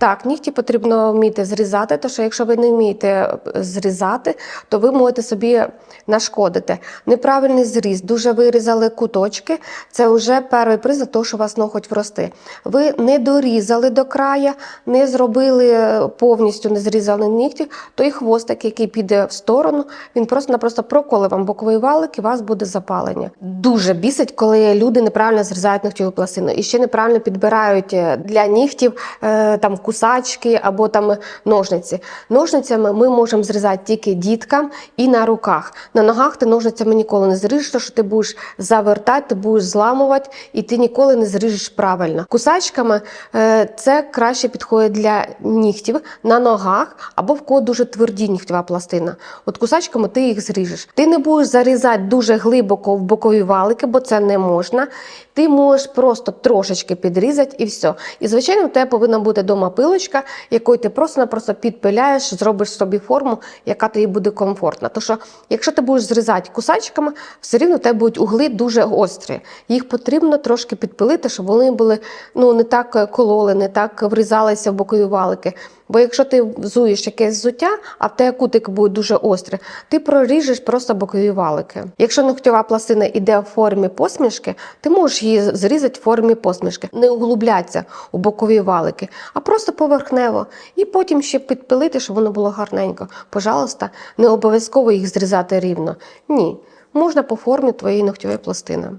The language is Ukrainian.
Так, нігті потрібно вміти зрізати, тому що якщо ви не вмієте е, зрізати, то ви можете собі нашкодити. Неправильний зріз, дуже вирізали куточки. Це вже перший признак того, що у вас ноготь врости. Ви не дорізали до края, не зробили е, повністю, не зрізали нігті, той хвостик, який піде в сторону, він просто-напросто проколе вам боковий валик і у вас буде запалення. Дуже бісить, коли люди неправильно зрізають нігтєву пластину і ще неправильно підбирають е, для нігтів там кусачки або там ножниці. Ножницями ми можемо зрізати тільки діткам і на руках. На ногах ти ножницями ніколи не зріжеш, тому що ти будеш завертати, ти будеш зламувати, і ти ніколи не зріжеш правильно. Кусачками е, це краще підходить для нігтів на ногах або в кого дуже тверді нігтєва пластина. От кусачками ти їх зріжеш. Ти не будеш зарізати дуже глибоко в бокові валики, бо це не можна. Ти можеш просто трошечки підрізати і все. І звичайно, у тебе повинна бути вдома пилочка, якою ти просто-напросто підпиляєш, зробиш собі форму, яка тобі буде комфортна. Тому що, якщо ти будеш зрізати кусачками, все рівно у тебе будуть угли дуже гострі. Їх потрібно трошки підпилити, щоб вони були ну не так кололи, не так врізалися в бокові валики. Бо якщо ти взуєш якесь взуття, а в тебе кутик буде дуже острий, ти проріжеш просто бокові валики. Якщо ногтєва пластина йде в формі посмішки, ти можеш її зрізати в формі посмішки, не углубляться у бокові валики, а просто поверхнево. І потім ще підпилити, щоб воно було гарненько. Пожалуйста, не обов'язково їх зрізати рівно. Ні, можна по формі твоєї ногтєвої пластини.